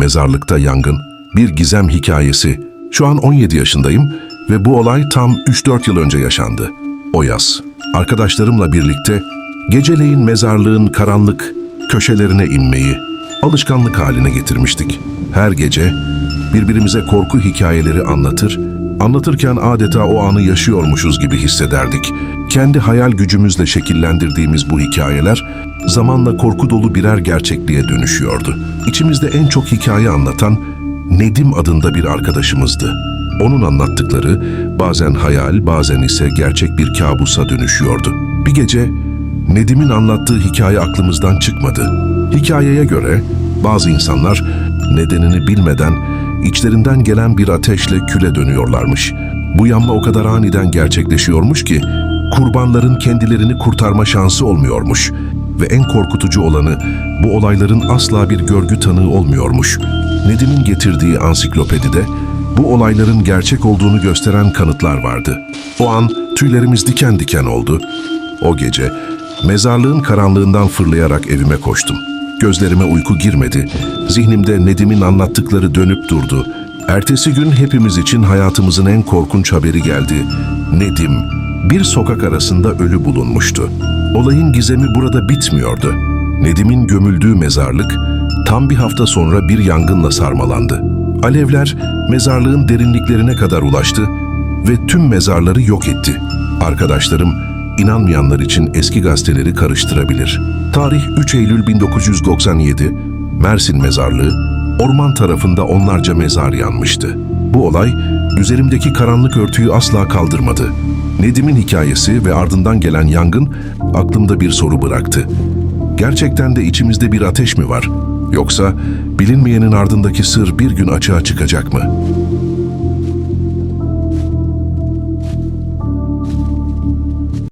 Mezarlıkta yangın, bir gizem hikayesi. Şu an 17 yaşındayım ve bu olay tam 3-4 yıl önce yaşandı. O yaz, arkadaşlarımla birlikte geceleyin mezarlığın karanlık köşelerine inmeyi alışkanlık haline getirmiştik. Her gece birbirimize korku hikayeleri anlatır, anlatırken adeta o anı yaşıyormuşuz gibi hissederdik. Kendi hayal gücümüzle şekillendirdiğimiz bu hikayeler zamanla korku dolu birer gerçekliğe dönüşüyordu. İçimizde en çok hikaye anlatan Nedim adında bir arkadaşımızdı. Onun anlattıkları bazen hayal, bazen ise gerçek bir kabusa dönüşüyordu. Bir gece Nedim'in anlattığı hikaye aklımızdan çıkmadı. Hikayeye göre bazı insanlar nedenini bilmeden içlerinden gelen bir ateşle küle dönüyorlarmış. Bu yanma o kadar aniden gerçekleşiyormuş ki kurbanların kendilerini kurtarma şansı olmuyormuş. Ve en korkutucu olanı bu olayların asla bir görgü tanığı olmuyormuş. Nedim'in getirdiği ansiklopedide bu olayların gerçek olduğunu gösteren kanıtlar vardı. O an tüylerimiz diken diken oldu. O gece mezarlığın karanlığından fırlayarak evime koştum. Gözlerime uyku girmedi. Zihnimde Nedim'in anlattıkları dönüp durdu. Ertesi gün hepimiz için hayatımızın en korkunç haberi geldi. Nedim bir sokak arasında ölü bulunmuştu. Olayın gizemi burada bitmiyordu. Nedim'in gömüldüğü mezarlık tam bir hafta sonra bir yangınla sarmalandı. Alevler mezarlığın derinliklerine kadar ulaştı ve tüm mezarları yok etti. Arkadaşlarım inanmayanlar için eski gazeteleri karıştırabilir. Tarih 3 Eylül 1997, Mersin Mezarlığı, orman tarafında onlarca mezar yanmıştı. Bu olay üzerimdeki karanlık örtüyü asla kaldırmadı. Nedim'in hikayesi ve ardından gelen yangın aklımda bir soru bıraktı. Gerçekten de içimizde bir ateş mi var? Yoksa bilinmeyenin ardındaki sır bir gün açığa çıkacak mı?